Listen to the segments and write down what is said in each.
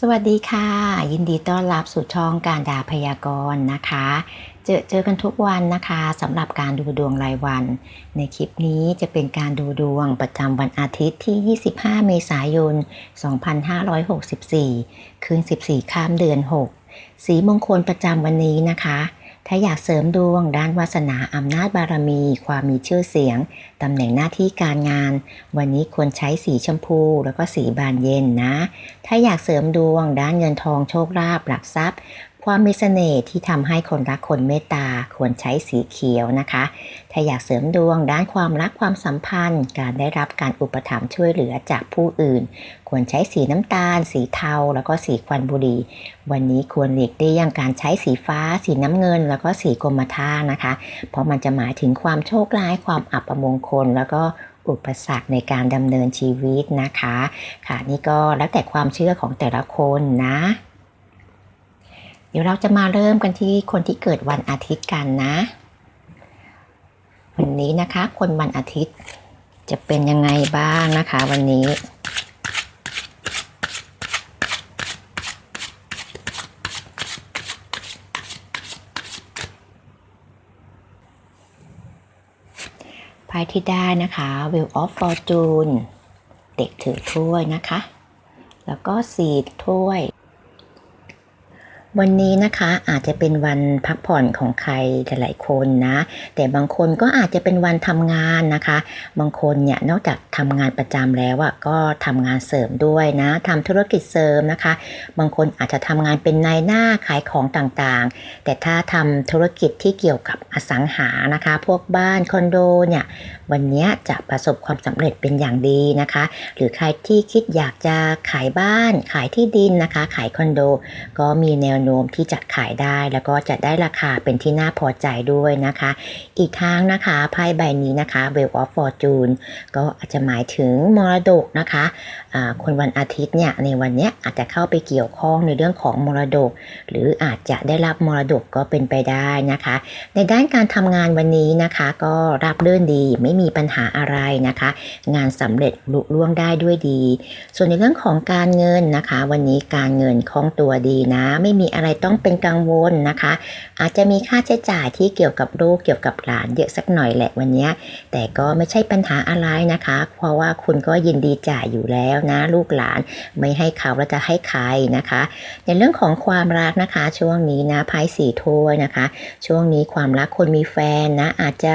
สวัสดีค่ะ ยินดีต้อนรับสู่ช่องการดาพยากรณ์นะคะ เจอเจอกันทุกวันนะคะสำหรับการดูดวงรายวัน ในคลิปนี้จะเป็นการดูดวงประจำวันอาทิตย์ที่ 25 เมษายน 2564 คืน 14 ข้ามเดือน 6 สีมงคลประจำวันนี้นะคะ ถ้าอยากเสริมดวงด้านวาสนาอำนาจบารมี ความมีชื่อเสียง ตำแหน่งหน้าที่การงาน วันนี้ควรใช้สีชมพู แล้วก็สีบานเย็นนะ ถ้าอยากเสริมดวงด้านเงินทองโชคลาภหลักทรัพย์ ความมีเสน่ห์ที่ทำให้คนรักคนเมตตาควรใช้สีเขียวนะคะ ถ้าอยากเสริมดวงด้านความรักความสัมพันธ์ การได้รับการอุปถัมภ์ช่วยเหลือจากผู้อื่น ควรใช้สีน้ำตาล สีเทา แล้วก็สีควันบุหรี่ วันนี้ควรหลีกเลี่ยงการใช้สีฟ้า สีน้ำเงิน แล้วก็สีกรมท่านะคะ เพราะมันจะหมายถึงความโชคร้ายความอับประมงคลแล้วก็อุปสรรคในการดำเนินชีวิตนะคะ ค่ะนี่ก็แล้วแต่ความเชื่อของแต่ละคนนะ ดี๋ยวเราจะมาเริ่มกันที่คนที่เกิดวันอาทิตย์กันนะ วันนี้นะคะ คนวันอาทิตย์จะเป็นยังไงบ้างนะคะ วันนี้ไพ่ที่ได้นะคะ Wheel of Fortune เด็กถือถ้วยนะคะ แล้วก็สีถ้วย วันนี้นะคะอาจจะเป็นวันพักผ่อนของใครหลายๆคนนะ แต่บางคนก็อาจจะเป็นวันทำงานนะคะ บางคนเนี่ยนอกจากทำงานประจำแล้วอะก็ทำงานเสริมด้วยนะทำธุรกิจเสริมนะคะ บางคนอาจจะทำงานเป็นนายหน้าขายของต่างๆ แต่ถ้าทำธุรกิจที่เกี่ยวกับอสังหานะคะ พวกบ้านคอนโดเนี่ยวันนี้จะประสบความสำเร็จเป็นอย่างดีนะคะ หรือใครที่คิดอยากจะขายบ้าน ขายที่ดินนะคะ ขายคอนโด ก็มีแนวโน้มที่จะขายได้ แล้วก็จะได้ราคาเป็นที่น่าพอใจด้วยนะคะ อีกทางนะคะไพ่ใบนี้นะคะ w e l l of Fortune ก็อาจจะหมายถึงมรดกนะคะคนวันอาทิตย์เนี่ยในวันนี้อาจจะเข้าไปเกี่ยวข้องในเรื่องของมรดก หรืออาจจะได้รับมรดกก็เป็นไปได้นะคะ ในด้านการทำงานวันนี้นะคะก็ราบรื่นดีไม่มีปัญหาอะไรนะคะ งานสำเร็จลุล่วงได้ด้วยดี ส่วนในเรื่องของการเงินนะคะ วันนี้การเงินคล่องตัวดีนะ ไม่มีอะไรต้องเป็นกังวลนะคะ อาจจะมีค่าใช้จ่ายที่เกี่ยวกับลูกเกี่ยวกับหลานเยอะสักหน่อยแหละวันนี้ แต่ก็ไม่ใช่ปัญหาอะไรนะคะ เพราะว่าคุณก็ยินดีจ่ายอยู่แล้วนะ ลูกหลานไม่ให้เขาแล้วจะให้ใครนะคะ ในเรื่องของความรักนะคะ ช่วงนี้นะไพ่สี่ถ้วยนะคะ ช่วงนี้ความรักคนมีแฟนนะ อาจจะ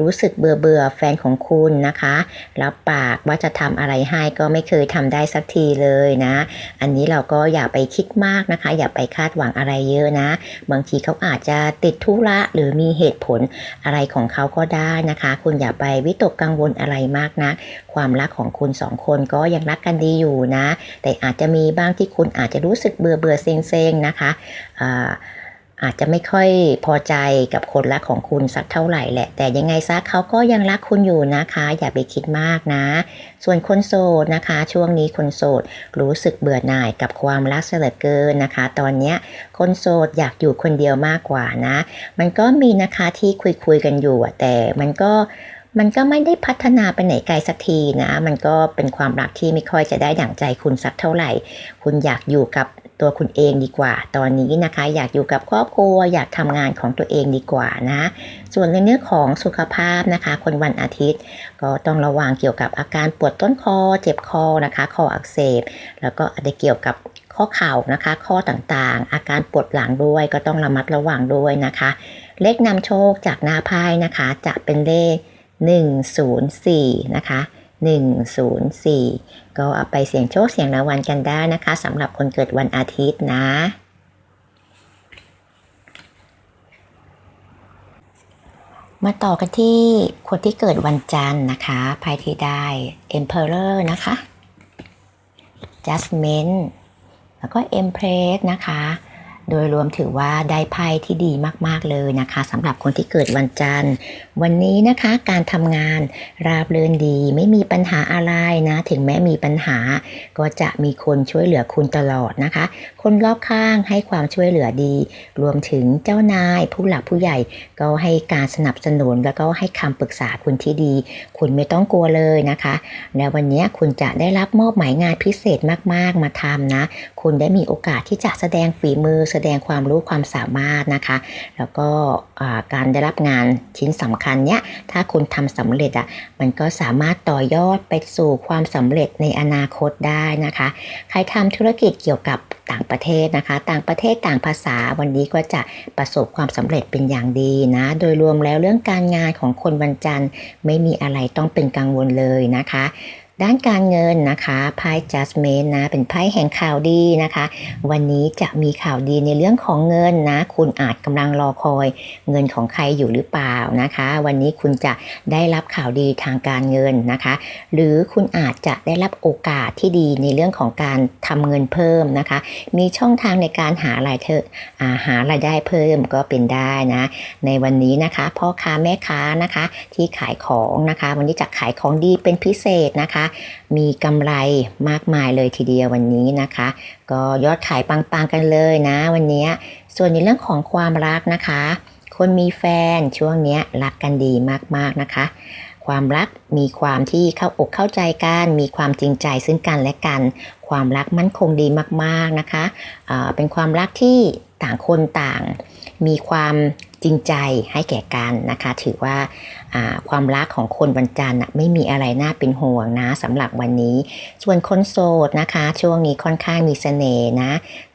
รู้สึกเบื่อเบื่อแฟนของคุณนะคะรับปากว่าจะทำอะไรให้ก็ไม่เคยทำได้สักทีเลยนะ อันนี้เราก็อย่าไปคิดมากนะคะ อย่าไปคาดหวังอะไรเยอะนะ บางทีเขาอาจจะติดธุระหรือมีเหตุผลอะไรของเขาก็ได้นะคะ คุณอย่าไปวิตกกังวลอะไรมากนะ ความรักของคุณสองคนก็ยังรักกันดีอยู่นะ แต่อาจจะมีบ้างที่คุณอาจจะรู้สึกเบื่อเบื่อๆเซ็งๆนะคะอ่า อาจจะไม่ค่อยพอใจกับคนรักของคุณสักเท่าไหร่แหละ แต่ยังไงซะเขาก็ยังรักคุณอยู่นะคะ อย่าไปคิดมากนะ ส่วนคนโสดนะคะ ช่วงนี้คนโสดรู้สึกเบื่อหน่ายกับความรักเสียเหลือเกินนะคะ ตอนเนี้คนโสดอยากอยู่คนเดียวมากกว่านะ มันก็มีนะคะที่คุยคุยกันอยู่แต่มันก็มันก็ไม่ได้พัฒนาไปไหนไกลสักทีนะ มันก็เป็นความรักที่ไม่ค่อยจะได้ดั่งใจคุณสักเท่าไหร่ คุณอยากอยู่กับ ตัวคุณเองดีกว่า ตอนนี้นะคะ อยากอยู่กับครอบครัว อยากทำงานของตัวเองดีกว่านะ ส่วนในเรื่องของสุขภาพนะคะ คนวันอาทิตย์ ก็ต้องระวังเกี่ยวกับอาการปวดต้นคอ เจ็บคอนะคะ คออักเสบ แล้วก็อาจจะเกี่ยวกับข้อเข่านะคะ ข้อต่างๆ อาการปวดหลังด้วยก็ต้องระมัดระวังด้วยนะคะ เลขนำโชคจากหน้าไพ่นะคะ จะเป็นเลข 104 นะคะ 104 ก็เอาไปเสี่ยงโชคเสี่ยงรางวัลกันได้นะคะสำหรับคนเกิดวันอาทิตย์นะมาต่อกันที่คนที่เกิดวันจันทร์นะคะไพ่ที่ได้ Emperor นะคะ Judgment แล้วก็ Empress นะคะ โดยรวมถือว่าได้ไพ่ที่ดีมาก ๆ เลยนะคะสำหรับคนที่เกิดวันจันทร์ วันนี้นะคะการทำงานราบรื่นดีไม่มีปัญหาอะไรนะ ถึงแม้มีปัญหา ก็จะมีคนช่วยเหลือคุณตลอดนะคะ คนรอบข้างให้ความช่วยเหลือดี รวมถึงเจ้านายผู้หลักผู้ใหญ่ ก็ให้การสนับสนุนแล้วก็ให้คำปรึกษาคุณที่ดี คุณไม่ต้องกลัวเลยนะคะและวันนี้คุณจะได้รับมอบหมายงานพิเศษมากๆมาทำนะ คุณได้มีโอกาสที่จะแสดงฝีมือ แสดงความรู้ความสามารถนะคะ แล้วก็การได้รับงานชิ้นสำคัญเนี้ยถ้าคุณทำสำเร็จอะมันก็สามารถต่อยอดไปสู่ความสำเร็จในอนาคตได้นะคะ ใครทำธุรกิจเกี่ยวกับต่างประเทศนะคะ ต่างประเทศต่างภาษาวันนี้ก็จะประสบความสำเร็จเป็นอย่างดีนะ โดยรวมแล้วเรื่องการงานของคนวันจันทร์ไม่มีอะไรต้องเป็นกังวลเลยนะคะ ด้านการเงินนะคะไพ่ Judgment นะเป็นไพ่แห่งข่าวดีนะคะ วันนี้จะมีข่าวดีในเรื่องของเงินนะ คุณอาจกำลังรอคอยเงินของใครอยู่หรือเปล่านะคะ วันนี้คุณจะได้รับข่าวดีทางการเงินนะคะ หรือคุณอาจจะได้รับโอกาสที่ดีในเรื่องของการทำเงินเพิ่มนะคะ มีช่องทางในการหารายเธออาหารายได้เพิ่มก็เป็นได้นะ ในวันนี้นะคะพ่อค้าแม่ค้านะคะที่ขายของนะคะ วันนี้จะขายของดีเป็นพิเศษนะคะมีกำไรมากมายเลยทีเดียววันนี้นะคะ ก็ยอดขายปังๆกันเลยนะ วันนี้ส่วนในเรื่องของความรักนะคะ คนมีแฟนช่วงนี้รักกันดีมากๆนะคะ ความรักมีความที่เข้าอกเข้าใจกันมีความจริงใจซึ่งกันและกัน ความรักมั่นคงดีมากๆนะคะอ่าเป็นความรักที่ต่างคนต่าง มีความจริงใจให้แก่กันนะคะ ถือว่า ความรักของคนวันจันทร์ไม่มีอะไรน่าเป็นห่วงนะสำหรับวันนี้ ส่วนคนโสดนะคะ ช่วงนี้ค่อนข้างมีเสน่ห์นะ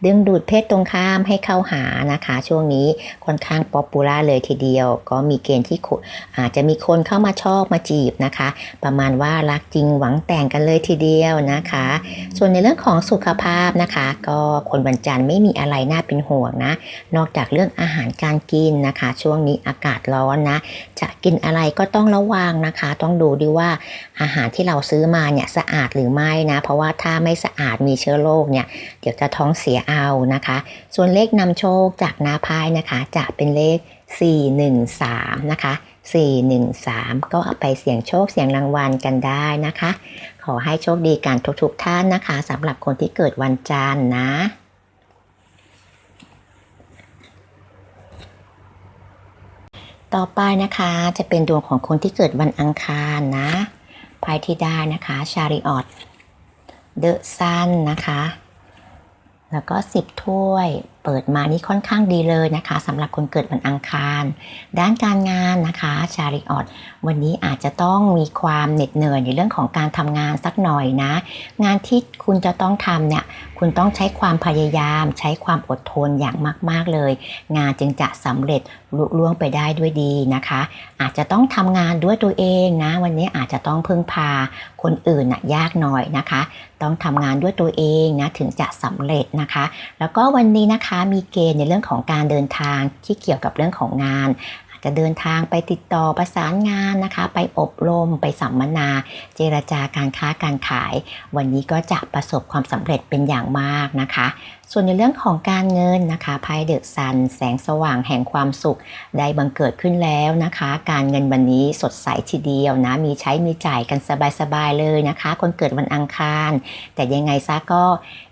ดึงดูดเพศตรงข้ามให้เข้าหานะคะ ช่วงนี้ค่อนข้างป๊อปปูล่าเลยทีเดียว ก็มีเกณฑ์ที่อาจจะมีคนเข้ามาชอบมาจีบนะคะ ประมาณว่ารักจริงหวังแต่งกันเลยทีเดียวนะคะ ส่วนในเรื่องของสุขภาพนะคะ ก็คนวันจันทร์ไม่มีอะไรน่าเป็นห่วงนะ นอกจากเรื่องอาหารการกินนะคะ ช่วงนี้อากาศร้อนนะ จะกินอะไรก็ต้องระวังนะคะ ต้องดูด้วยว่าอาหารที่เราซื้อมาเนี่ยสะอาดหรือไม่นะ เพราะว่าถ้าไม่สะอาดมีเชื้อโรคเนี่ยเดี๋ยวจะท้องเสียเอานะคะ ส่วนเลขนำโชคจากนาพายนะคะ จะเป็นเลข 413 นะคะ 413 ก็เอาไปเสี่ยงโชคเสี่ยงรางวัลกันได้นะคะ ขอให้โชคดีกันทุกๆท่านนะคะสำหรับคนที่เกิดวันจันทร์นะ ต่อไปนะคะจะเป็นดวงของคนที่เกิดวันอังคารนะไพ่ที่ได้นะคะชาริออตเดอะซันนะคะ แล้วก็สิบถ้วยเปิดมานี่ค่อนข้างดีเลยนะคะสำหรับคนเกิดวันอังคาร ด้านการงานนะคะชาริออต วันนี้อาจจะต้องมีความเหน็ดเหนื่อยในเรื่องของการทำงานสักหน่อยนะ งานที่คุณจะต้องทำเนี่ยคุณต้องใช้ความพยายาม ใช้ความอดทนอย่างมาก ๆเลย งานจึงจะสำเร็จลุล่วงไปได้ด้วยดีนะคะ อาจจะต้องทำงานด้วยตัวเองนะ วันนี้อาจจะต้องพึ่งพาคนอื่นนะยากหน่อยนะคะ ต้องทำงานด้วยตัวเองนะถึงจะสำเร็จนะคะ แล้วก็วันนี้นะคะมีเกณฑ์ในเรื่องของการเดินทางที่เกี่ยวกับเรื่องของงาน จะเดินทางไปติดต่อประสานงานนะคะ ไปอบรม ไปสัมมนา เจรจาการค้าการขาย วันนี้ก็จะประสบความสำเร็จเป็นอย่างมากนะคะส่วนในเรื่องของการเงินนะคะไพ่เดอะซันแสงสว่างแห่งความสุข ได้บังเกิดขึ้นแล้วนะคะ การเงินวันนี้สดใสทีเดียวนะ มีใช้มีจ่ายกันสบายๆเลยนะคะ คนเกิดวันอังคาร แต่ยังไงซะก็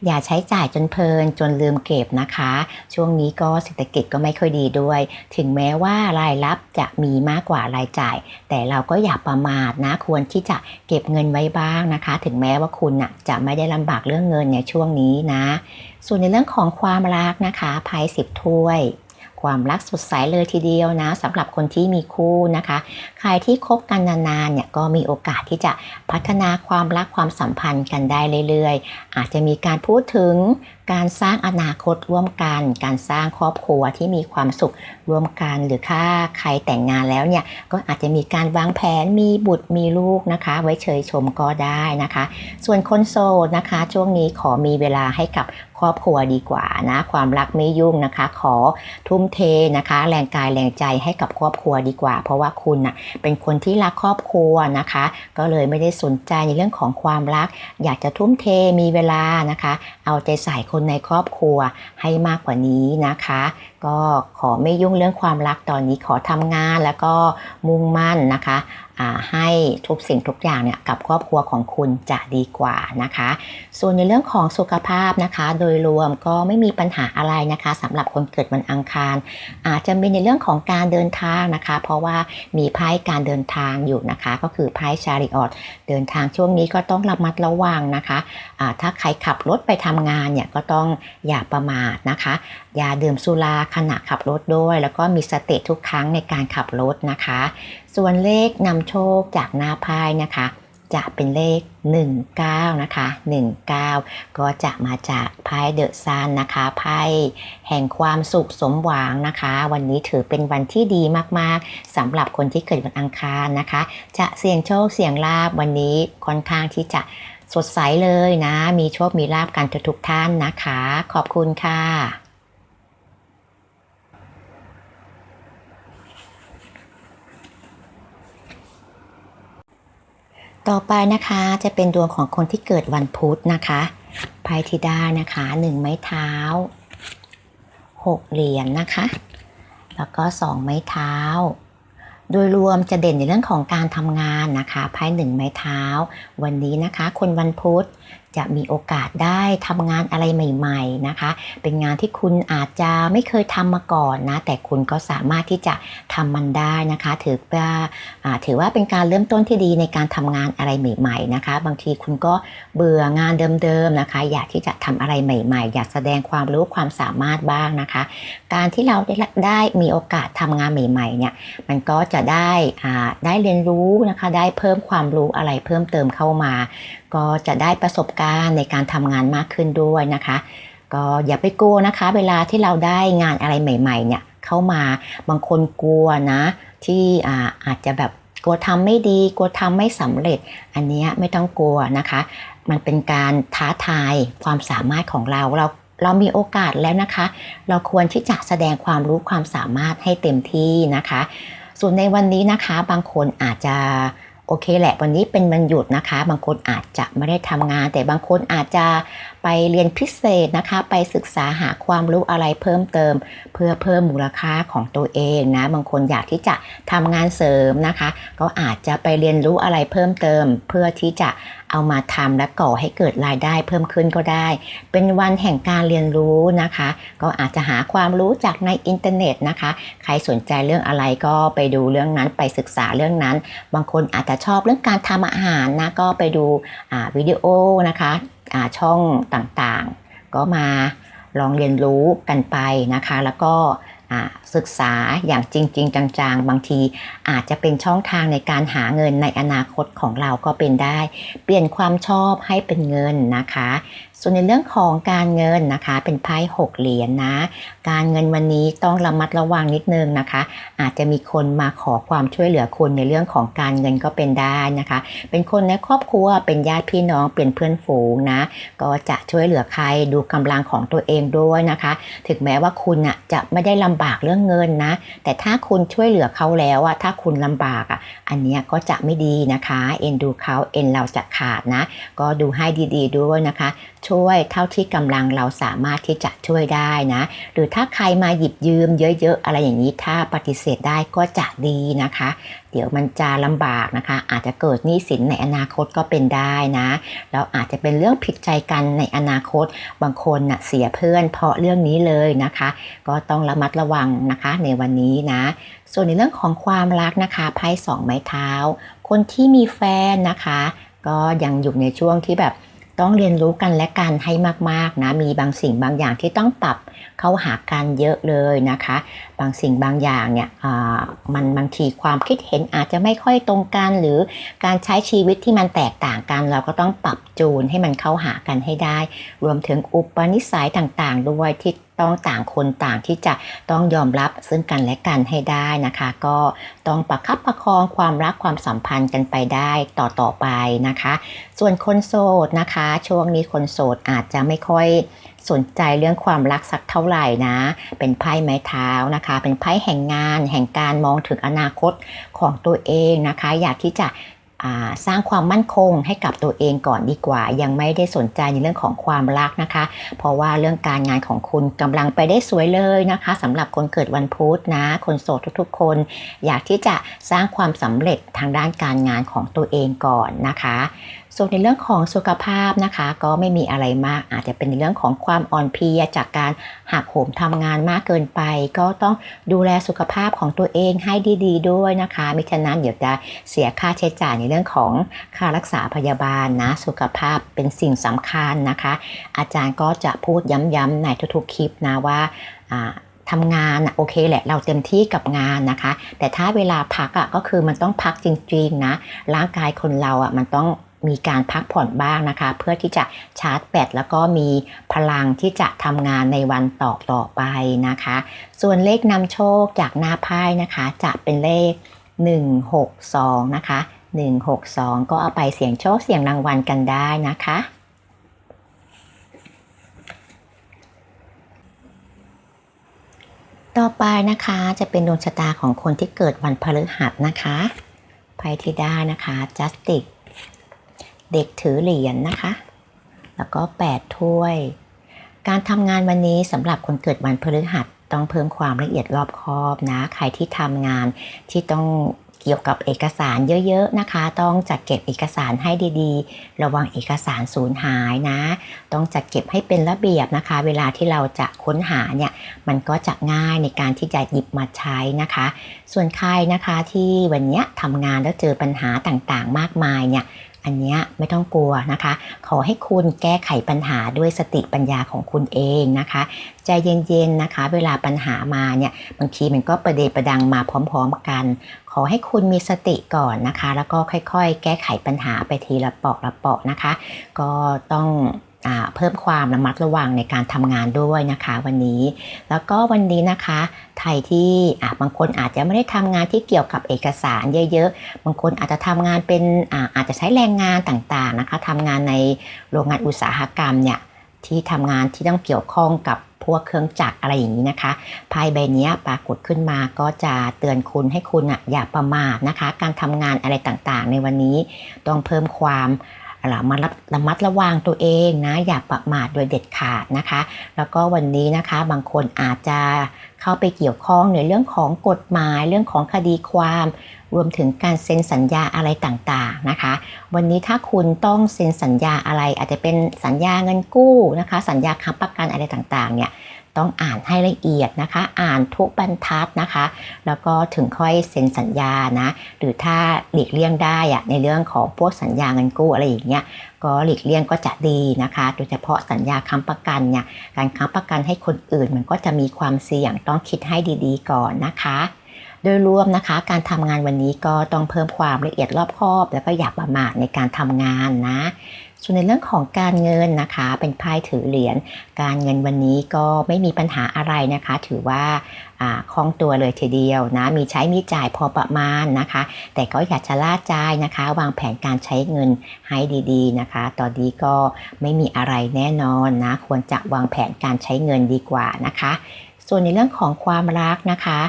อย่าใช้จ่ายจนเพลินจนลืมเก็บนะคะ ช่วงนี้ก็เศรษฐกิจก็ไม่ค่อยดีด้วย ถึงแม้ว่ารายรับจะมีมากกว่ารายจ่าย แต่เราก็อย่าประมาทนะควรที่จะเก็บเงินไว้บ้างนะคะ ถึงแม้ว่าคุณนะจะไม่ได้ลำบากเรื่องเงินในช่วงนี้นะ ส่วนในเรื่องของความรักนะคะไพ่สิบถ้วย ความรักสดใสเลยทีเดียวนะสำหรับคนที่มีคู่นะคะ ใครที่คบกันนานๆเนี่ยก็มีโอกาสที่จะพัฒนาความรักความสัมพันธ์กันได้เรื่อยๆ อาจจะมีการพูดถึงการสร้างอนาคตร่วมกัน การสร้างครอบครัวที่มีความสุขร่วมกัน หรือถ้าใครแต่งงานแล้วเนี่ยก็อาจจะมีการวางแผนมีบุตรมีลูกนะคะ ไว้เชยชมก็ได้นะคะ ส่วนคนโสดนะคะ ช่วงนี้ขอมีเวลาให้กับครอบครัวดีกว่านะ ความรักไม่ยุ่งนะคะ ขอทุ่มเทนะคะ แรงกายแรงใจให้กับครอบครัวดีกว่า เพราะว่าคุณน่ะเป็นคนที่รักครอบครัวนะคะ ก็เลยไม่ได้สนใจในเรื่องของความรัก อยากจะทุ่มเทมีเวลานะคะ เอาใจใส่คนในครอบครัวให้มากกว่านี้นะคะ ก็ขอไม่ยุ่งเรื่องความรักตอนนี้ขอทำงานแล้วก็มุ่งมั่นนะคะให้ทุกสิ่งทุกอย่างเนี่ยกับครอบครัวของคุณจะดีกว่านะคะ ส่วนในเรื่องของสุขภาพนะคะ โดยรวมก็ไม่มีปัญหาอะไรนะคะสำหรับคนเกิดวันอังคาร อาจจะมีในเรื่องของการเดินทางนะคะ เพราะว่ามีไพ่การเดินทางอยู่นะคะ ก็คือไพ่ชาริออตเดินทางช่วงนี้ก็ต้องระมัดระวังนะคะะถ้าใครขับรถไปทำงานเนี่ยก็ต้องอย่าประมาทนะคะ อย่าดื่มสุราขณะขับรถด้วย แล้วก็มีสติทุกครั้งในการขับรถนะคะ ส่วนเลขนำโชคจากหน้าไพ่นะคะ จะเป็นเลข 19 นะคะ 19 ก็จะมาจากไพ่เดอะซันนะคะไพ่แห่งความสุขสมหวังนะคะ วันนี้ถือเป็นวันที่ดีมากๆสำหรับคนที่เกิดวันอังคารนะคะ จะเสี่ยงโชคเสี่ยงลาบวันนี้ค่อนข้างที่จะสดใสเลยนะ มีโชคมีลาบกันทุกท่านนะคะ ขอบคุณค่ะ ต่อไปนะคะจะเป็นดวงของคนที่เกิดวันพุธนะคะไพ่ที่ได้นะคะหนึ่งไม้เท้าหกเหรียญนนะคะ แล้วก็สองไม้เท้า โดยรวมจะเด่นในเรื่องของการทำงานนะคะไพ่หนึ่งไม้เท้า วันนี้นะคะ คนวันพุธ จะมีโอกาสได้ทำงานอะไรใหม่ๆนะคะ เป็นงานที่คุณอาจจะไม่เคยทำมาก่อนนะ แต่คุณก็สามารถที่จะทำมันได้นะคะ ถือว่าถือว่าเป็นการเริ่มต้นที่ดีในการทำงานอะไรใหม่ๆนะคะ บางทีคุณก็เบื่องานเดิมๆนะคะ อยากที่จะทำอะไรใหม่ๆ อยากแสดงความรู้ความสามารถบ้างนะคะ การที่เราได้ได้มีโอกาสทำงานใหม่ๆเนี่ยมันก็จะได้ได้เรียนรู้นะคะ ได้เพิ่มความรู้อะไรเพิ่มเติมเข้ามา ก็จะได้ประสบการณ์ในการทำงานมากขึ้นด้วยนะคะ ก็อย่าไปกลัวนะคะ เวลาที่เราได้งานอะไรใหม่ๆเนี่ยเข้ามาบางคนกลัวนะ ที่อาอาจจะแบบกลัวทำไม่ดีกลัวทำไม่สำเร็จ อันนี้ไม่ต้องกลัวนะคะ มันเป็นการท้าทายความสามารถของเราเราเรามีโอกาสแล้วนะคะ เราควรที่จะแสดงความรู้ความสามารถให้เต็มที่นะคะ ส่วนในวันนี้นะคะบางคนอาจจะ โอเคแหละวันนี้เป็นวันหยุดนะคะ บางคนอาจจะไม่ได้ทำงาน แต่บางคนอาจจะ ไปเรียนพิเศษนะคะ ไปศึกษาหาความรู้อะไรเพิ่มเติม เพื่อเพิ่มมูลค่าของตัวเองนะ บางคนอยากที่จะทำงานเสริมนะคะ ก็อาจจะไปเรียนรู้อะไรเพิ่มเติม เพื่อที่จะเอามาทำและก่อให้เกิดรายได้เพิ่มขึ้นก็ได้ เป็นวันแห่งการเรียนรู้นะคะ ก็อาจจะหาความรู้จากในอินเทอร์เน็ตนะคะ ใครสนใจเรื่องอะไรก็ไปดูเรื่องนั้นไปศึกษาเรื่องนั้น บางคนอาจจะชอบเรื่องการทำอาหารนะก็ไปดูวิดีโอนะคะ ช่องต่างๆ ก็มาลองเรียนรู้กันไปนะคะ แล้วก็ศึกษาอย่างจริงจริงจังๆ บางทีอาจจะเป็นช่องทางในการหาเงินในอนาคตของเราก็เป็นได้ เปลี่ยนความชอบให้เป็นเงินนะคะ ส่วนในเรื่องของการเงินนะคะ เป็นไพ่หกเหรียญนนะ การเงินวันนี้ต้องระมัดระวังนิดนึงนะคะ อาจจะมีคนมาขอความช่วยเหลือคุณในเรื่องของการเงินก็เป็นได้นะคะ เป็นคนในครอบครัวเป็นญาติพี่น้องเป็นเพื่อนฝูงนะ ก็จะช่วยเหลือใครดูกำลังของตัวเองด้วยนะคะ ถึงแม้ว่าคุณอะจะไม่ได้ลำบากเรื่องเงินนะ แต่ถ้าคุณช่วยเหลือเขาแล้วอะถ้าคุณลำบากอะอันนี้ก็จะไม่ดีนะคะ เอ็นดูเขาเอ็นเราจะขาดนะ ก็ดูให้ดีๆด้วยนะคะ ช่วยเท่าที่กำลังเราสามารถที่จะช่วยได้นะ หรือถ้าใครมาหยิบยืมเยอะๆ อะไรอย่างนี้ถ้าปฏิเสธได้ก็จะดีนะคะ เดี๋ยวมันจะลำบากนะคะ อาจจะเกิดหนี้สินในอนาคตก็เป็นได้นะแล้วอาจจะเป็นเรื่องผิดใจกันในอนาคต บางคนนะ่ะเสียเพื่อนเพราะเรื่องนี้เลยนะคะ ก็ต้องระมัดระวังนะคะในวันนี้นะ ส่วนในเรื่องของความรักนะคะไพ่สองไม้เท้า คนที่มีแฟนนะคะ ก็ยังอยู่ในช่วงที่แบบ ต้องเรียนรู้กันและกันให้มากๆนะ มีบางสิ่งบางอย่างที่ต้องปรับเข้าหากันเยอะเลยนะคะางสิ่งบางอย่างเนี่ยมันบางทีความคิดเห็นอาจจะไม่ค่อยตรงกัน หรือการใช้ชีวิตที่มันแตกต่างกัน เราก็ต้องปรับจูนให้มันเข้าหากันให้ได้ รวมถึงอุปนิสัยต่างๆ ด้วยที่ต้องต่างคนต่างที่จะต้องยอมรับซึ่งกันและกันให้ได้นะคะ ก็ต้องประคับประคองความรักความสัมพันธ์กันไปได้ต่อต่อไปนะคะ ส่วนคนโสดนะคะ ช่วงนี้คนโสดอาจจะไม่ค่อย สนใจเรื่องความรักสักเท่าไหร่นะ เป็นไพ่ไม้เท้านะคะ เป็นไพ่แห่งงาน แห่งการมองถึงอนาคตของตัวเองนะคะ อยากที่จะ สร้างความมั่นคงให้กับตัวเองก่อนดีกว่า ยังไม่ได้สนใจในเรื่องของความรักนะคะ เพราะว่าเรื่องการงานของคุณกำลังไปได้สวยเลยนะคะสำหรับคนเกิดวันพุธนะ คนโสดทุกๆ คน อยากที่จะสร้างความสำเร็จทางด้านการงานของตัวเองก่อนนะคะส่วนในเรื่องของสุขภาพนะคะ ก็ไม่มีอะไรมากอาจจะเป็นในเรื่องของความอ่อนเพลียจากการหักโหมทำงานมากเกินไป ก็ต้องดูแลสุขภาพของตัวเองให้ดี ๆ ด้วยนะคะม่ฉะนั้นเดี๋ยวจะเสียค่าใช้จ่ายในเรื่องของค่ารักษาพยาบาลนะสุขภาพเป็นสิ่งสำคัญนะคะ อาจารย์ก็จะพูดย้ำๆในทุกๆคลิปนะว่าอ่าทำงานโอเคแหละเราเต็มที่กับงานนะคะ แต่ถ้าเวลาพักอะก็คือมันต้องพักจริงๆนะร่างกายคนเราอะมันต้องมีการพักผ่อนบ้างนะคะ เพื่อที่จะชาร์จแบตแล้วก็มีพลังที่จะทำงานในวันต่อต่อๆไปนะคะ ส่วนเลขนำโชคจากหน้าไพ่นะคะ จะเป็นเลข 162 นะคะ 162 ก็เอาไปเสี่ยงโชคเสี่ยงรางวัลกันได้นะคะ ต่อไปนะคะจะเป็นดวงชะตาของคนที่เกิดวันพฤหัสนะคะไพ่ที่ได้นะคะ justice เด็กถือเหรียญนะคะ แล้วก็ 8 ถ้วย การทำงานวันนี้สำหรับคนเกิดวันพฤหัสต้องเพิ่มความละเอียดรอบคอบนะ ใครที่ทำงานที่ต้อง เกี่ยวกับเอกสารเยอะๆนะคะ ต้องจัดเก็บเอกสารให้ดีๆ ระวังเอกสารสูญหายนะ ต้องจัดเก็บให้เป็นระเบียบนะคะ เวลาที่เราจะค้นหาเนี่ยมันก็จะง่ายในการที่จะหยิบมาใช้นะคะ ส่วนใครนะคะที่วันนี้ทำงานแล้วเจอปัญหาต่างๆ มากมายเนี่ย อันนี้ไม่ต้องกลัวนะคะ ขอให้คุณแก้ไขปัญหาด้วยสติปัญญาของคุณเองนะคะ ใจเย็นๆนะคะ เวลาปัญหามาเนี่ยบางทีมันก็ประเดประดังมาพร้อมๆกัน ขอให้คุณมีสติก่อนนะคะ แล้วก็ค่อยๆ แก้ไขปัญหาไปทีละเปาะละเปาะนะคะ ก็ต้อง เพิ่มความระมัดระวังในการทำงานด้วยนะคะวันนี้ แล้วก็วันนี้นะคะใครที่บางคนอาจจะไม่ได้ทำงานที่เกี่ยวกับเอกสารเยอะๆ บางคนอาจจะทำงานเป็นอาอาจจะใช้แรงงานต่างๆนะคะทำงานในโรงงานอุตสาหกรรมเนี่ยที่ทำงานที่ต้องเกี่ยวข้องกับพวกเครื่องจักรอะไรอย่างนี้นะคะไพ่ใบนี้ปรากฏขึ้นมาก็จะเตือนคุณให้คุณอะอย่าประมาทนะคะ การทำงานอะไรต่างๆ ในวันนี้ต้องเพิ่มความ ระมัดระระมัดระวังตัวเองนะอย่าประมาทโดยเด็ดขาดนะคะ แล้วก็วันนี้นะคะบางคนอาจจะเข้าไปเกี่ยวข้องในเรื่องของกฎหมายเรื่องของคดีความ รวมถึงการเซ็นสัญญาอะไรต่างๆนะคะ วันนี้ถ้าคุณต้องเซ็นสัญญาอะไร อาจจะเป็นสัญญาเงินกู้นะคะ สัญญาค้ำประกันอะไรต่างๆเนี่ย ต้องอ่านให้ละเอียดนะคะ อ่านทุกบรรทัดนะคะ แล้วก็ถึงค่อยเซ็นสัญญานะ หรือถ้าหลีกเลี่ยงได้อะในเรื่องของพวกสัญญาเงินกู้อะไรอย่างเงี้ยก็หลีกเลี่ยงก็จะดีนะคะ โดยเฉพาะสัญญาค้ำประกันเนี่ยการค้ำประกันให้คนอื่นมันก็จะมีความเสี่ยงต้องคิดให้ดีๆ ก่อนนะคะโดยรวมนะคะการทำงานวันนี้ก็ต้องเพิ่มความละเอียดรอบคอบ แล้วก็อย่าประมาทในการทำงานนะ ส่วนในเรื่องของการเงินนะคะ เป็นไพ่ถือเหรียญการเงินวันนี้ก็ไม่มีปัญหาอะไรนะคะ ถือว่าคล่องตัวเลยทีเดียวนะมีใช้มีจ่ายพอประมาณนะคะ แต่ก็อย่าชะล่าใจนะคะ วางแผนการใช้เงินให้ดีๆนะคะ ตอนนี้ก็ไม่มีอะไรแน่นอนนะ ควรจะวางแผนการใช้เงินดีกว่านะคะ ส่วนในเรื่องของความรักนะคะ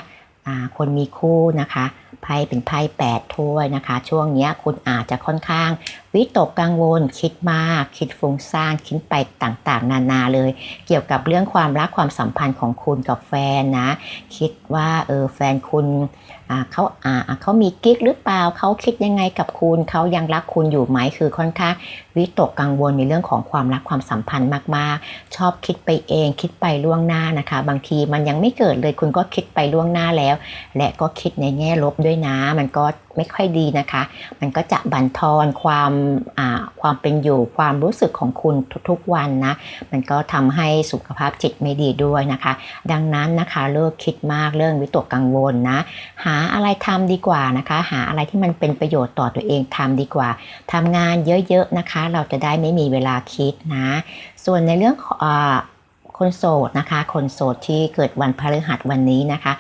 คนมีคู่นะคะ ไพ่เป็นไพ่แปดถ้วยนะคะ ช่วงนี้คุณอาจจะค่อนข้าง วิตกกังวล คิดมาก คิดฟุ้งซ่านคิดไปต่างๆ นานาเลย เกี่ยวกับเรื่องความรักความสัมพันธ์ของคุณกับแฟนนะ คิดว่าเออแฟนคุณอ่าเขาอาเขามีกิ๊กหรือเปล่าเขาคิดยังไงกับคุณเขายังรักคุณอยู่ไหมคือค่อนข้างวิตกกังวลในเรื่องของความรักความสัมพันธ์มากๆ ชอบคิดไปเองคิดไปล่วงหน้านะคะ บางทีมันยังไม่เกิดเลยคุณก็คิดไปล่วงหน้าแล้ว และก็คิดในแง่ลบด้วยนะมันก็ไม่ค่อยดีนะคะ มันก็จะบั่นทอนความความเป็นอยู่ความรู้สึกของคุณทุกๆวันนะ มันก็ทำให้สุขภาพจิตไม่ดีด้วยนะคะ ดังนั้นนะคะเลิกคิดมากเรื่องวิตกกังวลนะ หาอะไรทำดีกว่านะคะ หาอะไรที่มันเป็นประโยชน์ต่อตัวเองทำดีกว่าทำงานเยอะๆนะคะ เราจะได้ไม่มีเวลาคิดนะ ส่วนในเรื่องอคนโสดนะคะ คนโสดที่เกิดวันพฤหัสวันนี้นะคะ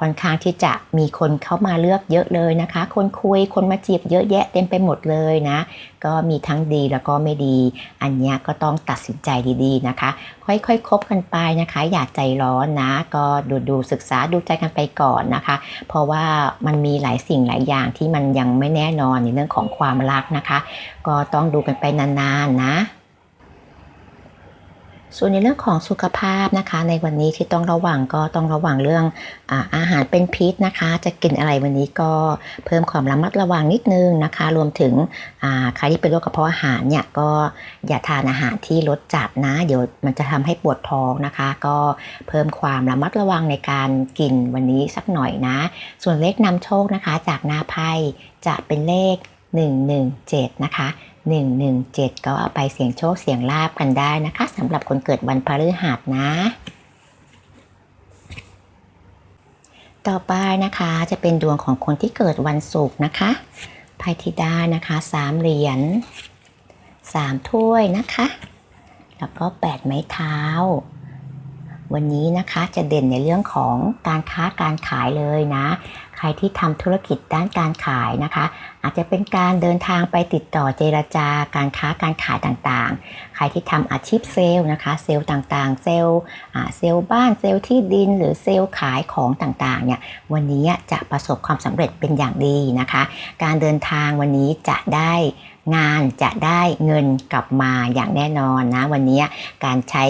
ค่อนข้างที่จะมีคนเข้ามาเลือกเยอะเลยนะคะ คนคุยคนมาจีบเยอะแยะเต็มไปหมดเลยนะ ก็มีทั้งดีแล้วก็ไม่ดี อันนี้ก็ต้องตัดสินใจดีๆนะคะ ค่อยๆคบกันไปนะคะ อย่าใจร้อนนะ ก็ดูดูศึกษาดูใจกันไปก่อนนะคะ เพราะว่ามันมีหลายสิ่งหลายอย่างที่มันยังไม่แน่นอนในเรื่องของความรักนะคะ ก็ต้องดูกันไปนานๆนะ ส่วนในเรื่องของสุขภาพนะคะ ในวันนี้ที่ต้องระวังก็ต้องระวังเรื่องอาอาหารเป็นพิษนะคะ จะกินอะไรวันนี้ก็เพิ่มความระมัดระวังนิดนึงนะคะ รวมถึงใครที่เป็นโรคกระเพาะอาหารเนี่ยก็อย่าทานอาหารที่รสจัดนะเดี๋ยวมันจะทำให้ปวดท้องนะคะ ก็เพิ่มความระมัดระวังในการกินวันนี้สักหน่อยนะ ส่วนเลขนำโชคนะคะ จากหน้าไพ่จะเป็นเลข 117 นะคะ 117 ก็เอาไปเสี่ยงโชคเสี่ยงลาบกันได้นะคะสำหรับคนเกิดวันพฤหัสนะ ต่อไปนะคะจะเป็นดวงของคนที่เกิดวันศุกร์นะคะไพ่ทิดานะคะสามเหรียญสามถ้วยนะคะ แล้วก็แปดไม้เท้า วันนี้นะคะจะเด่นในเรื่องของการค้าการขายเลยนะ ใครที่ทำธุรกิจด้านการขายนะคะ อาจจะเป็นการเดินทางไปติดต่อเจรจาการค้าการขายต่างๆ ใครที่ทำอาชีพเซลล์นะคะ เซลล์ต่างๆ เซลล์เซลล์บ้านเซลล์ที่ดิน หรือเซลล์ขายของต่างๆเนี่ยวันนี้จะประสบความสำเร็จเป็นอย่างดีนะคะ การเดินทางวันนี้จะได้งานจะได้เงินกลับมาอย่างแน่นอนนะวันนี้การใช้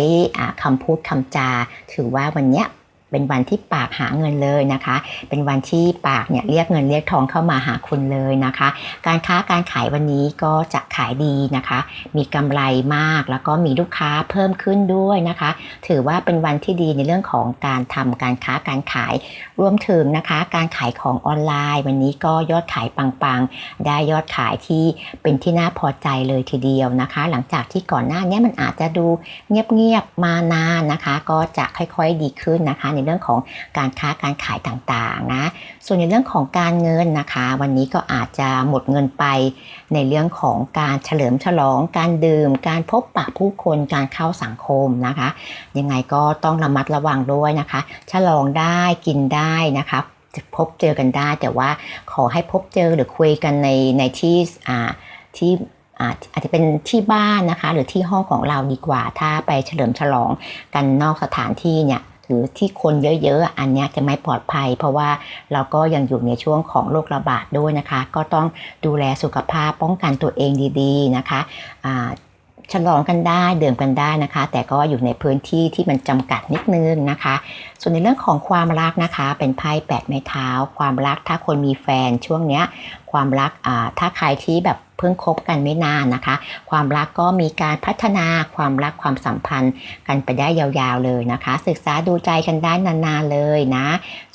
คำพูดคำจา ถือว่าวันเนี้ย เป็นวันที่ปากหาเงินเลยนะคะ เป็นวันที่ปากเนี่ยเรียกเงินเรียกทองเข้ามาหาคุณเลยนะคะ การค้าการขายวันนี้ก็จะขายดีนะคะ มีกำไรมากแล้วก็มีลูกค้าเพิ่มขึ้นด้วยนะคะ ถือว่าเป็นวันที่ดีในเรื่องของการทำการค้าการขายรวมถึงนะคะ การขายของออนไลน์ วันนี้ก็ยอดขายปังๆ ได้ยอดขายที่เป็นที่น่าพอใจเลยทีเดียวนะคะ หลังจากที่ก่อนหน้านี้มันอาจจะดูเงียบๆมานานนะคะ ก็จะค่อยๆดีขึ้นนะคะในในเรื่องของการค้าการขายต่างๆนะส่วนในเรื่องของการเงินนะคะ วันนี้ก็อาจจะหมดเงินไปในเรื่องของการเฉลิมฉลอง การดื่ม การพบปะผู้คนการเข้าสังคมนะคะ ยังไงก็ต้องระมัดระวังด้วยนะคะ ฉลองได้กินได้นะคะพบเจอกันได้ แต่ว่าขอให้พบเจอหรือคุยกันในในที่อ่าที่อาจจะเป็นที่บ้านนะคะ หรือที่ห้องของเราดีกว่า ถ้าไปเฉลิมฉลองกันนอกสถานที่เนี่ย หรือที่คนเยอะๆ อันนี้จะไม่ปลอดภัย เพราะว่าเราก็ยังอยู่ในช่วงของโรคระบาดด้วยนะคะ ก็ต้องดูแลสุขภาพป้องกันตัวเองดีๆนะคะฉลองกันได้ดื่มกันได้นะคะ แต่ก็อยู่ในพื้นที่ที่มันจำกัดนิดนึงนะคะ ส่วนในเรื่องของความรักนะคะ เป็นไพ่แปดไม้เท้า ความรักถ้าคนมีแฟนช่วงเนี้ยความรักถ้าใครที่แบบ เพิ่งคบกันไม่นานนะคะ ความรักก็มีการพัฒนาความรักความสัมพันธ์กันไปได้ยาวๆเลยนะคะ ศึกษาดูใจกันได้นานๆเลยนะ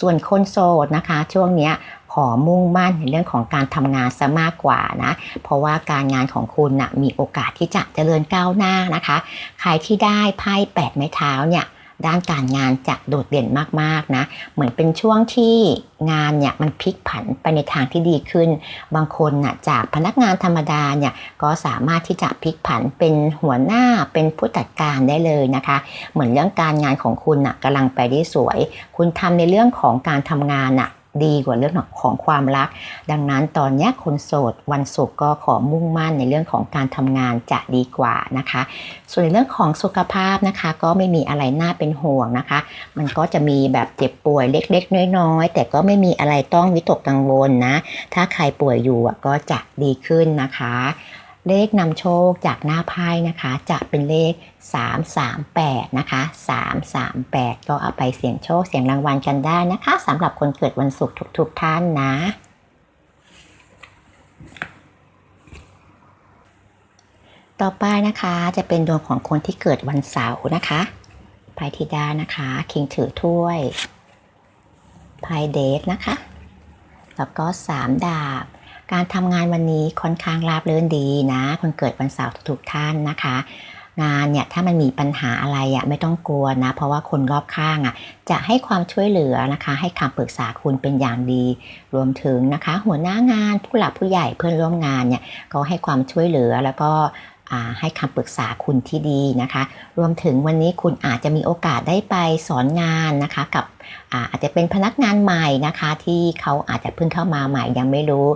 ส่วนคนโสดนะคะ ช่วงเนี้ยขอมุ่งมั่นในเรื่องของการทำงานซะมากกว่านะ เพราะว่าการงานของคุณนะมีโอกาสที่จะเจริญก้าวหน้านะคะ ใครที่ได้ไพ่แปดไม้เท้าเนี่ย ด้านการงานจะโดดเด่นมากๆนะ เหมือนเป็นช่วงที่งานเนี่ยมันพลิกผันไปในทางที่ดีขึ้น บางคนน่ะจากพนักงานธรรมดาเนี่ยก็สามารถที่จะพลิกผันเป็นหัวหน้าเป็นผู้จัดการได้เลยนะคะ เหมือนเรื่องการงานของคุณน่ะกำลังไปได้สวย คุณทำในเรื่องของการทำงานน่ะ ดีกว่าเรื่องของความรัก ดังนั้นตอนนี้คนโสดวันศุกร์ก็ขอมุ่งมั่นในเรื่องของการทำงานจะดีกว่านะคะ ส่วนในเรื่องของสุขภาพนะคะ ก็ไม่มีอะไรน่าเป็นห่วงนะคะ มันก็จะมีแบบเจ็บป่วยเล็กๆ น้อยๆ แต่ก็ไม่มีอะไรต้องวิตกกังวลนะ ถ้าใครป่วยอยู่ก็จะดีขึ้นนะคะ เลขนำโชคจากหน้าไพ่นะคะ จะเป็นเลข 338 นะคะ 338 ก็เอาไปเสี่ยงโชคเสี่ยงรางวัลกันได้นะคะสำหรับคนเกิดวันศุกร์ทุกๆท่านนะ ต่อไปนะคะจะเป็นดวงของคนที่เกิดวันเสาร์นะคะไพ่ธิดานะคะ คิงถือถ้วยไพ่เดทนะคะ แล้วก็สามดาบ การทำงานวันนี้ค่อนข้างราบรื่นดีนะ คนเกิดวันเสาร์ทุกๆท่านนะคะ งานเนี่ยถ้ามันมีปัญหาอะไรอะ่ะไม่ต้องกลัวนะ เพราะว่าคนรอบข้างอะ่ะจะให้ความช่วยเหลือนะคะ ให้คำปรึกษาคุณเป็นอย่างดี รวมถึงนะคะ หัวหน้างานผู้หลักผู้ใหญ่เพื่อนร่วมงานเนี่ยก็ให้ความช่วยเหลือแล้วก็ให้คำปรึกษาคุณที่ดีนะคะ รวมถึงวันนี้คุณอาจจะมีโอกาสได้ไปสอนงานนะคะ กับ อาจจะเป็นพนักงานใหม่นะคะ ที่เขาอาจจะเพิ่งเข้ามาใหม่ยังไม่รู้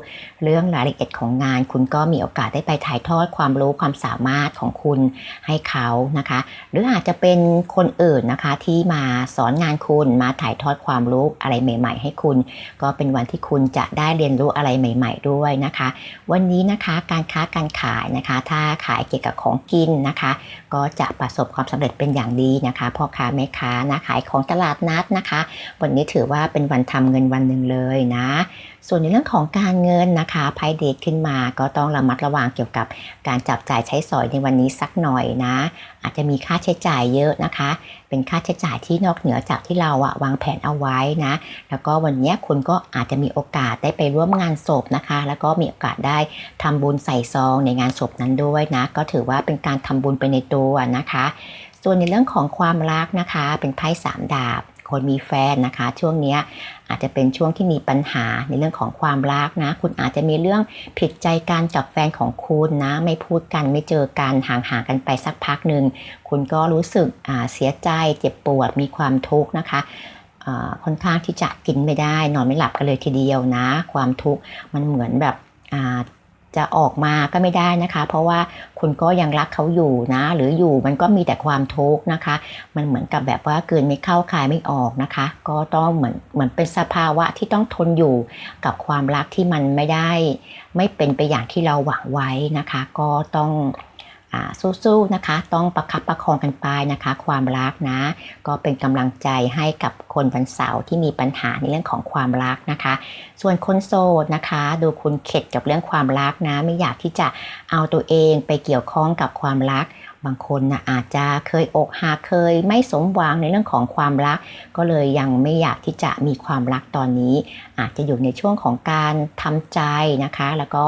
เรื่องรายละเอียดของงาน คุณก็มีโอกาสได้ไปถ่ายทอดความรู้ความสามารถของคุณให้เขานะคะ หรืออาจจะเป็นคนอื่นนะคะที่มาสอนงานคุณมาถ่ายทอดความรู้อะไรใหม่ ๆ ให้คุณ ก็เป็นวันที่คุณจะได้เรียนรู้อะไรใหม่ ๆ ด้วยนะคะ วันนี้นะคะการค้าการขายนะคะ ถ้าขายเกี่ยวกับของกินนะคะ ก็จะประสบความสำเร็จเป็นอย่างดีนะคะพ่อค้าแม่ค้านะขายของตลาดนัดนะคะวันนี้ถือว่าเป็นวันทำเงินวันหนึ่งเลยนะ ส่วนในเรื่องของการเงินนะคะไพ่เดทขึ้นมาก็ต้องระมัดระวังเกี่ยวกับการจับจ่ายใช้สอยในวันนี้สักหน่อยนะ อาจจะมีค่าใช้จ่ายเยอะนะคะ เป็นค่าใช้จ่ายที่นอกเหนือจากที่เราอะวางแผนเอาไว้นะ แล้วก็วันนี้คุณก็อาจจะมีโอกาสได้ไปร่วมงานศพนะคะ แล้วก็มีโอกาสได้ทำบุญใส่ซองในงานศพนั้นด้วยนะ ก็ถือว่าเป็นการทำบุญไปในตัวนะคะส่วนในเรื่องของความรักนะคะ เป็นไพ่สามดาบ คนมีแฟนนะคะ ช่วงนี้อาจจะเป็นช่วงที่มีปัญหาในเรื่องของความรักนะ คุณอาจจะมีเรื่องผิดใจกันกับแฟนของคุณนะ ไม่พูดกันไม่เจอกันห่างๆกันไปสักพักหนึ่งคุณก็รู้สึกเสียใจเจ็บปวดมีความทุกข์นะคะค่อนข้างที่จะกินไม่ได้ นอนไม่หลับกันเลยทีเดียวนะ ความทุกข์มันเหมือนแบบ จะออกมาก็ไม่ได้นะคะ เพราะว่าคุณก็ยังรักเขาอยู่นะ หรืออยู่มันก็มีแต่ความทุกข์นะคะ มันเหมือนกับแบบว่าเกินไม่เข้าคายไม่ออกนะคะ ก็ต้องเหมือนเหมือนเป็นสภาวะที่ต้องทนอยู่กับความรักที่มันไม่ได้ ไม่เป็นไปอย่างที่เราหวังไว้นะคะ ก็ต้อง สู้ๆนะคะ ต้องประคับประคองกันไปนะคะ ความรักนะ ก็เป็นกำลังใจให้กับคนวันเสาร์ที่มีปัญหาในเรื่องของความรักนะคะ ส่วนคนโสดนะคะ ดูคุณเข็ดกับเรื่องความรักนะ ไม่อยากที่จะเอาตัวเองไปเกี่ยวข้องกับความรัก บางคนนะอาจจะเคยอกหักเคยไม่สมหวังในเรื่องของความรัก ก็เลยยังไม่อยากที่จะมีความรักตอนนี้ อาจจะอยู่ในช่วงของการทำใจนะคะ แล้วก็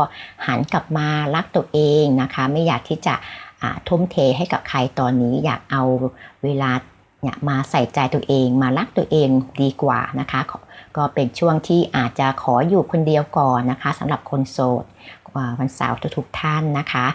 หันกลับมารักตัวเองนะคะ ไม่อยากที่จะทุ่มเทให้กับใครตอนนี้ อยากเอาเวลาเนี่ยมาใส่ใจตัวเองมารักตัวเองดีกว่านะคะ ก็เป็นช่วงที่อาจจะขออยู่คนเดียวก่อนนะคะสำหรับคนโสด วันเสาร์ทุกท่านนะคะ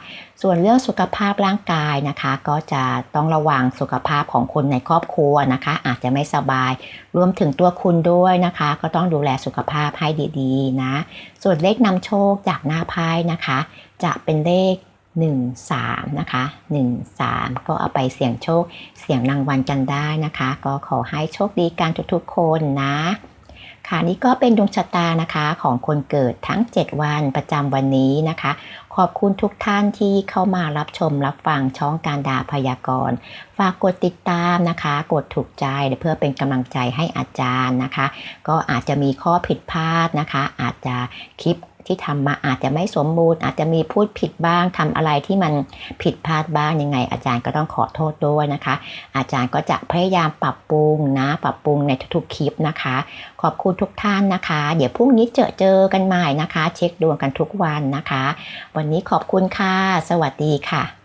ส่วนเรื่องสุขภาพร่างกายนะคะ ก็จะต้องระวังสุขภาพของคนในครอบครัวนะคะ อาจจะไม่สบาย รวมถึงตัวคุณด้วยนะคะ ก็ต้องดูแลสุขภาพให้ดีๆนะ ส่วนเลขนำโชคจากหน้าไพ่นะคะ จะเป็นเลข1 3นะคะ1 3 ก็เอาไปเสี่ยงโชค เสี่ยงรางวัลกันได้นะคะ ก็ขอให้โชคดีกันทุกๆคนนะ ค่ะนี่ก็เป็นดวงชะตานะคะของคนเกิดทั้ง 7 วันประจำวันนี้นะคะ ขอบคุณทุกท่านที่เข้ามารับชมรับฟังช่องการดาพยากรณ์ ฝากกดติดตามนะคะ กดถูกใจเพื่อเป็นกำลังใจให้อาจารย์นะคะ ก็อาจจะมีข้อผิดพลาดนะคะ อาจจะคลิป ที่ทำมาอาจจะไม่สมบูรณ์ อาจจะมีพูดผิดบ้างทำอะไรที่มันผิดพลาดบ้างยังไง อาจารย์ก็ต้องขอโทษด้วยนะคะ อาจารย์ก็จะพยายามปรับปรุงนะ ปรับปรุงในทุกๆคลิปนะคะ ขอบคุณทุกท่านนะคะ เดี๋ยวพรุ่งนี้เจอเจอกันใหม่นะคะ เช็คดวงกันทุกวันนะคะ วันนี้ขอบคุณค่ะ สวัสดีค่ะ